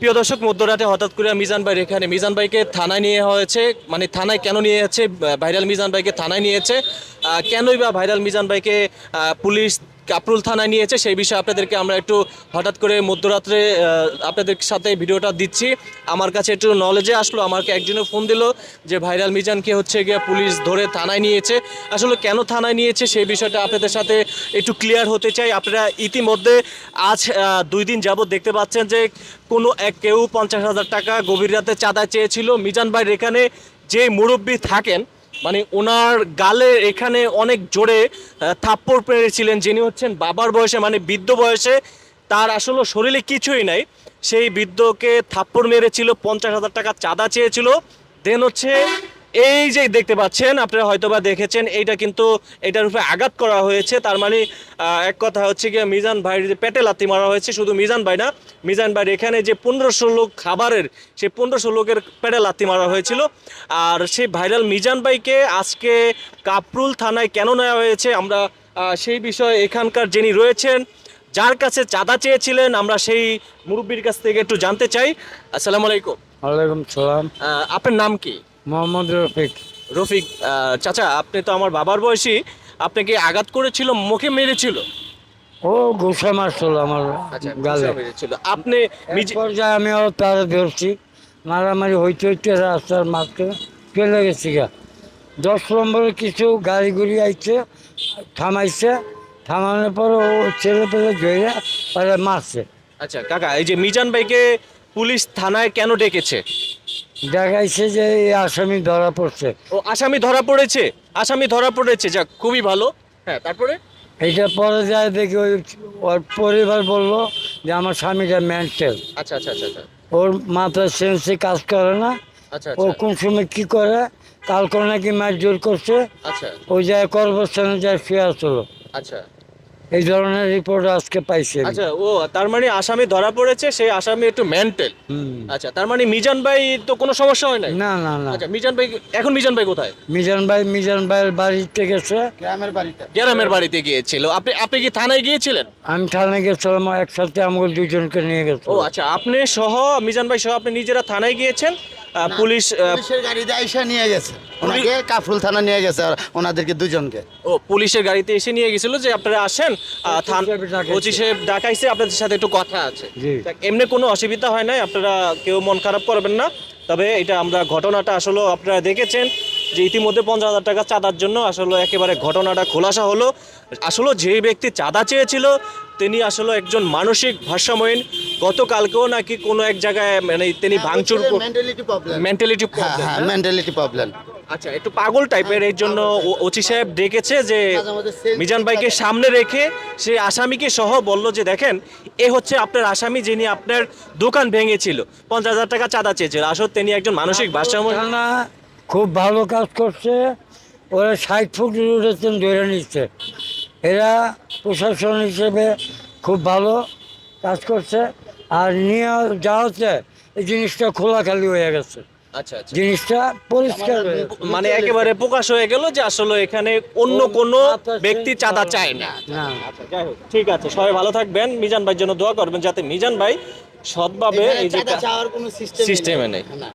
প্রিয় দর্শক, মধ্যরাতে হঠাৎ করে মিজান ভাই এখানে মিজান ভাইকে থানায় নিয়ে হয়েছে। মানে থানায় কেন নিয়ে যাচ্ছে? ভাইরাল মিজান ভাইকে থানায় নিয়েছে কেনই বা ভাইরাল মিজান ভাইকে পুলিশ কাপরুল থানায় নিয়েছে, সেই বিষয়ে আপনাদেরকে আমরা একটু হঠাৎ করে মধ্যরাত্রে আপনাদের সাথে ভিডিওটা দিচ্ছি। আমার কাছে একটু নলেজে আসলো, আমাকে একজনে ফোন দিল যে ভাইরাল মিজানকে হচ্ছে গিয়ে পুলিশ ধরে থানায় নিয়েছে। আসলে কেন থানায় নিয়েছে, সেই বিষয়টা আপনাদের সাথে একটু ক্লিয়ার হতে চাই। আপনারা ইতিমধ্যে আজ দুই দিন যাবত দেখতে পাচ্ছেন যে কোনো এক কেউ পঞ্চাশ হাজার টাকা গভীর রাতে চাঁদা চেয়েছিল। মিজান ভাইয়ের এখানে যে মুরব্বী থাকেন মানে ওনার গালে এখানে অনেক জোরে থাপ্পড় পেরেছিলেন যিনি হচ্ছেন বাবার বয়সে মানে বৃদ্ধ বয়সে। তার আসলে শরীরে কিছুই নাই। সেই বৃদ্ধকে থাপ্পড় মেরেছিল, পঞ্চাশ হাজার টাকা চাঁদা চেয়েছিল। দেন হচ্ছে এই যে দেখতে পাচ্ছেন আপনারা হয়তোবা দেখেছেন এইটা কিন্তু এটার উপরে আঘাত করা হয়েছে। তার মানে এক কথা হচ্ছে গিয়ে মিজান ভাইয়ের যে পেটে লাথি মারা হয়েছে শুধু মিজান ভাই না মিজান ভাইয়ের এখানে যে পনেরোশো লোক খাবারের সেই পনেরোশো লোকের পেটে লাথি মারা হয়েছিল। আর সেই ভাইরাল মিজান ভাইকে আজকে কাপরুল থানায় কেন নেওয়া হয়েছে আমরা সেই বিষয়ে এখানকার যিনি রয়েছেন যার কাছে চাঁদা চেয়েছিলেন আমরা সেই মুরব্বীর কাছ থেকে একটু জানতে চাই। আসসালামু আলাইকুম। ওয়ালাইকুম সালাম। আপনার নাম কি? মোহাম্মদ রফিক। রফিক চাচা আপনি তো আমার বাবার বয়সী। আপনাকে আঘাত করেছিল? মুখে মেরেছিল? ও ঘুষা মারছিল আমার গালে। ঘুষা মেরেছিল। আপনি পর্যায়ে আমি ওর তারা ধরছি মারামারি হইতে হইতে রাস্তার মাঝে চলে গেছি গা। দশ নম্বরে কিছু গাড়ি গুড়ি আইছে থামাইছে। থামানোর পর ও ছেলে পেলে ধরে পরে মারছে। আচ্ছা কাকা এই যে মিজান ভাইকে পুলিশ থানায় কেন ডেকেছে? দেখাইছে যে এই আসামি ধরা পড়ছে। ও আসামি ধরা পড়েছে? আসামি ধরা পড়েছে যাক খুবই ভালো। হ্যাঁ তারপরে? এইটা পরে যায় দেখি ওই ওর পরিবার বলল যে আমার স্বামীটা মেন্টাল আচ্ছা আচ্ছা আচ্ছা আচ্ছা। ওর মাথার সেন্সে কাজ করে না। আচ্ছা ও আচ্ছা। কোন সময় কি করে? কালকে নাকি মার জোর করছে। আচ্ছা। ওই জায়গায় কর্মস্থানে যায় শুয়ে আসলো। আচ্ছা। এই ধরনের রিপোর্ট আজকে পাইছি আমি। আচ্ছা ও তার মানে আসামি ধরা পড়েছে সেই আসামি একটু মেন্টাল হুম। আচ্ছা তার মানে মিজান ভাই তো কোনো সমস্যা হয় নাই? না না না। আচ্ছা মিজান ভাই এখন মিজান ভাই কোথায়? মিজান ভাই মিজান ভাইয়ের বাড়িতে গেছে। গ্রামের বাড়িতে। গ্রামের বাড়িতে গিয়েছিল। আপনি আপনি কি থানায় গিয়েছিলেন? আমি থানায় গেছিলাম একসাথে আমাকে দুজনকে নিয়ে গেছে ও আচ্ছা আপনি সহ মিজান ভাই সহ আপনি নিজেরা থানায় গিয়েছেন? পুলিশ পুলিশের গাড়িতে আইসা নিয়ে গেছে। ওনাকে কাফরুল থানা নিয়ে গেছে আর ওনাদেরকে দুজনকে। ও পুলিশের গাড়িতে এসে নিয়ে গেছিল যে আপনারা আসেন ডাকাইছে। ডাকাইছে আপনাদের সাথে একটু কথা আছে। এমনি কোনো অসুবিধা হয় নাই আপনারা কেউ মন খারাপ করবেন না। তবে এটা আমরা ঘটনাটা আসলে আপনারা দেখেছেন যে ইতিমধ্যে পঞ্চাশ হাজার টাকা চাঁদার জন্য আসলে একেবারে ঘটনাটা খোলাসা হলো। আসলে যে ব্যক্তি চাঁদা চেয়েছিল তিনি আসলে একজন মানসিক ভারসাম্যহীন গতকালকেও নাকি কোনো এক জায়গায় মানে তিনি ভাঙচুর মেন্টালিটি প্রবলেম মেন্টালিটি হ্যাঁ হ্যাঁ মেন্টালিটি প্রবলেম আচ্ছা একটু পাগল টাইপের এর জন্য ও- ওসি সাহেব ডেকেছে যে মিজান ভাইকে সামনে রেখে সে আসামিকে সহ বলল যে দেখেন এ হচ্ছে আপনার আসামি যিনি আপনার দোকান ভেঙেছিল। পঞ্চাশ হাজার টাকা চাঁদা চেয়েছিল। আসলে তিনি একজন মানসিক ভারসাম্য খুব ভালো কাজ করছে। ওরা ষাট ফুট ধরে নিচ্ছে। এরা প্রশাসন হিসেবে খুব ভালো কাজ করছে। আর নিয়ে যা হচ্ছে এই জিনিসটা খোলাখালি হয়ে গেছে। আচ্ছা আচ্ছা। জিনিসটা পরিষ্কার হয়ে গেছে। মানে একেবারে প্রকাশ হয়ে গেল যে আসলে এখানে অন্য কোনো ব্যক্তি চাঁদা চায় না। না। আচ্ছা যাই হোক ঠিক আছে সবাই ভালো থাকবেন। মিজান ভাইয়ের জন্য দোয়া করবেন যাতে মিজান ভাই সৎভাবে এই যে চাঁদা চাওয়ার কোনো সিস্টেম সিস্টেমে নেই।